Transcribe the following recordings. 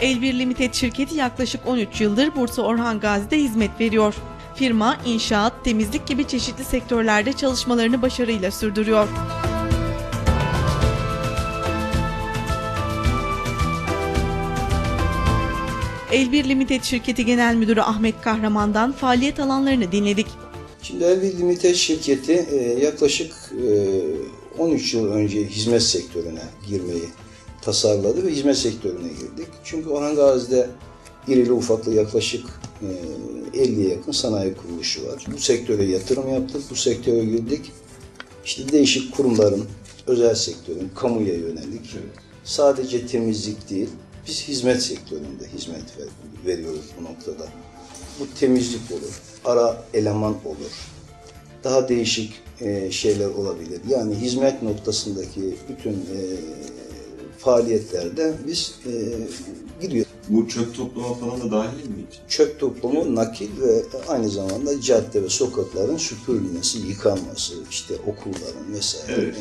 Elbir Limited şirketi yaklaşık 13 yıldır Bursa Orhan Gazi'de hizmet veriyor. Firma inşaat, temizlik gibi çeşitli sektörlerde çalışmalarını başarıyla sürdürüyor. Elbir Limited şirketi genel müdürü Ahmet Kahraman'dan faaliyet alanlarını dinledik. Şimdi Elbir Limited şirketi e, yaklaşık e, 13 yıl önce hizmet sektörüne girmeyi tasarladı ve hizmet sektörüne girdik. Çünkü Orhan Gazi'de irili ufaklı yaklaşık e, 50'ye yakın sanayi kuruluşu var. Bu sektöre yatırım yaptık, bu sektöre girdik. İşte değişik kurumların, özel sektörün, kamuya yönelik sadece temizlik değil, biz hizmet sektöründe hizmet ver- veriyoruz bu noktada. Bu temizlik olur, ara eleman olur, daha değişik e, şeyler olabilir. Yani hizmet noktasındaki bütün e, faaliyetlerde biz e, giriyoruz. Bu çöp toplama falan da dahil mi? Çöp toplumu, nakil ve aynı zamanda cadde ve sokakların süpürülmesi, yıkanması, işte okulların vesaire. Evet.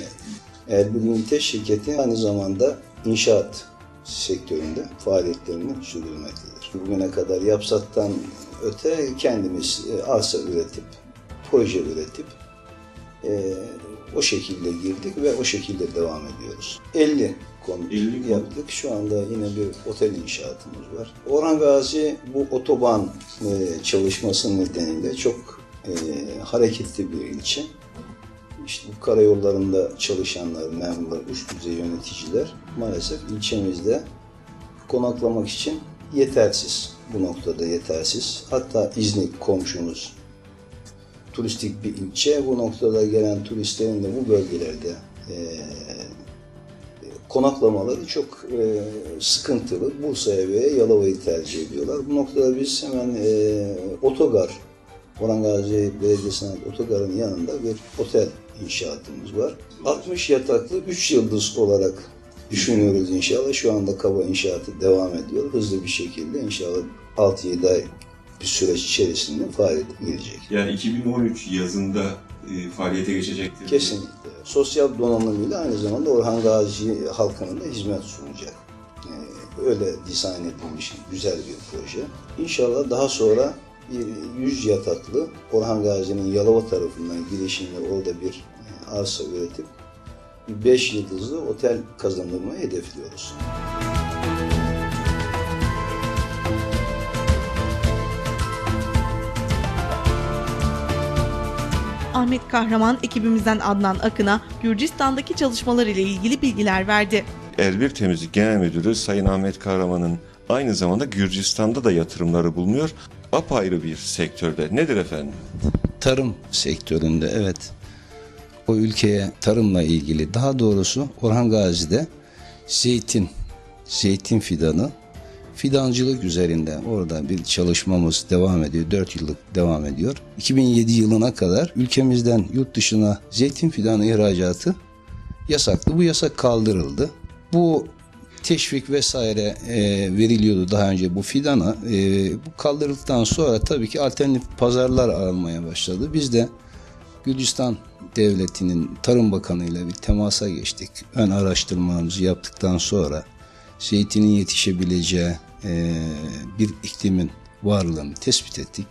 Elbir Ünite şirketi aynı zamanda inşaat sektöründe faaliyetlerini sürdürmektedir. Bugüne kadar yapsattan öte kendimiz e, arsa üretip, proje üretip e, o şekilde girdik ve o şekilde devam ediyoruz. 50 konut 50 konut. yaptık. Şu anda yine bir otel inşaatımız var. Orhan Gazi bu otoban e, çalışması nedeniyle çok e, hareketli bir ilçe. İşte bu karayollarında çalışanlar, memurlar, üst düzey yöneticiler maalesef ilçemizde konaklamak için yetersiz. Bu noktada yetersiz. Hatta İznik komşumuz turistik bir ilçe. Bu noktada gelen turistlerin de bu bölgelerde eee, konaklamaları çok eee, sıkıntılı. Bursa'ya ve Yalova'yı tercih ediyorlar. Bu noktada biz hemen eee, otogar, Orhan Gazi Belediyesi'nin otogarın yanında bir otel inşaatımız var. 60 yataklı 3 yıldız olarak düşünüyoruz inşallah. Şu anda kaba inşaatı devam ediyor. Hızlı bir şekilde inşallah 6-7 ay bir süreç içerisinde faaliyete girecek. Yani 2013 yazında e, faaliyete geçecektir. Kesinlikle. Sosyal donanımıyla aynı zamanda Orhan Gazi halkına da hizmet sunacak. Ee, öyle dizayn edilmiş güzel bir proje. İnşallah daha sonra bir 100 yataklı Orhan Gazi'nin Yalova tarafından girişimle orada bir e, arsa üretip 5 yıldızlı otel kazandırmayı hedefliyoruz. Ahmet Kahraman ekibimizden Adnan Akın'a Gürcistan'daki çalışmalar ile ilgili bilgiler verdi. Elbir Temizlik Genel Müdürü Sayın Ahmet Kahraman'ın aynı zamanda Gürcistan'da da yatırımları bulunuyor. Apayrı bir sektörde. Nedir efendim? tarım sektöründe evet o ülkeye tarımla ilgili daha doğrusu Orhan Gazi'de zeytin zeytin fidanı fidancılık üzerinde orada bir çalışmamız devam ediyor. 4 yıllık devam ediyor. 2007 yılına kadar ülkemizden yurt dışına zeytin fidanı ihracatı yasaktı. Bu yasak kaldırıldı. Bu teşvik vesaire e, veriliyordu daha önce bu fidana. E, bu kaldırıldıktan sonra tabii ki alternatif pazarlar aranmaya başladı. Biz de Gürcistan Devleti'nin Tarım Bakanı ile bir temasa geçtik. Ön araştırmamızı yaptıktan sonra zeytinin yetişebileceği e, bir iklimin varlığını tespit ettik.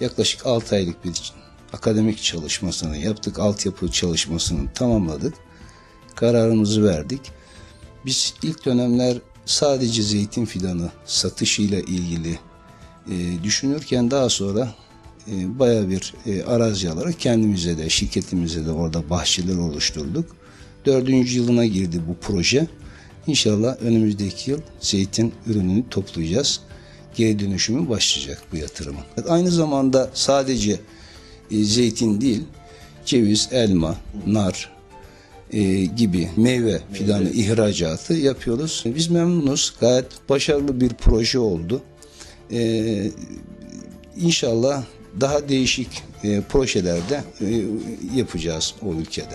Yaklaşık 6 aylık bir akademik çalışmasını yaptık. Altyapı çalışmasını tamamladık. Kararımızı verdik. Biz ilk dönemler sadece zeytin fidanı satışıyla ilgili e, düşünürken daha sonra e, baya bir e, arazi alarak kendimize de şirketimize de orada bahçeler oluşturduk. Dördüncü yılına girdi bu proje. İnşallah önümüzdeki yıl zeytin ürününü toplayacağız. Geri dönüşümü başlayacak bu yatırımın. Aynı zamanda sadece e, zeytin değil, ceviz, elma, nar, e, gibi meyve fidanı ihracatı yapıyoruz. Biz memnunuz. Gayet başarılı bir proje oldu. E, inşallah daha değişik projelerde yapacağız o ülkede.